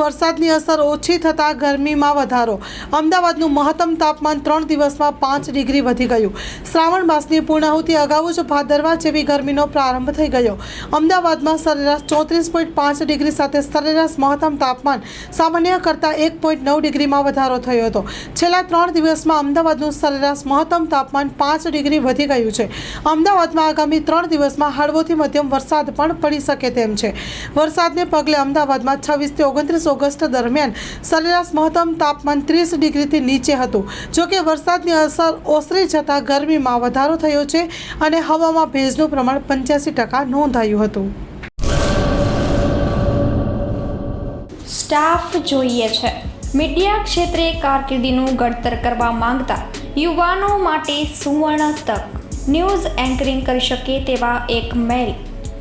વરસાદની અસર ઓછી થતાં ગરમીમાં વધારો. અમદાવાદનું મહત્તમ તાપમાન ત્રણ દિવસમાં પાંચ ડિગ્રી વધી ગયું. શ્રાવણ માસની પૂર્ણાહુતિ અગાઉ જ ભાદરવા જેવી ગરમીનો પ્રારંભ થઈ ગયો. અમદાવાદમાં સરેરાશ ચોત્રીસ પોઈન્ટ પાંચ ડિગ્રી સાથે સરેરાશ મહત્તમ તાપમાન સામાન્ય કરતાં એક પોઈન્ટ નવ ડિગ્રીમાં વધારો થયો હતો. છેલ્લા ત્રણ દિવસમાં અમદાવાદનું સરેરાશ મહત્તમ તાપમાન પાંચ ડિગ્રી વધી ગયું છે. અમદાવાદમાં આગામી ત્રણ દિવસમાં હળવોથી મધ્યમ વરસાદ પણ પડી શકે તેમ છે. વરસાદને પગલે અમદાવાદમાં છવ્વીસથી ઓગણત્રીસ ઓગસ્ટ દરમિયાન સરેરાશ મહત્તમ તાપમાન ત્રીસ ડિગ્રીથી નીચે હતું. જોકે વરસાદની અસર ઓસરી જતાં ગરમીમાં વધારો થયો છે અને હવામાં ભેજનું પ્રમાણ પંચ્યાસી ટકા નોંધાયું હતું. સ્ટાફ જોઈએ છે. મીડિયા ક્ષેત્રે કારકિર્દીનું ઘડતર કરવા માંગતા યુવાનો માટે સુવર્ણ તક. ન્યૂઝ એન્કરિંગ કરી શકે તેવા એક મેલ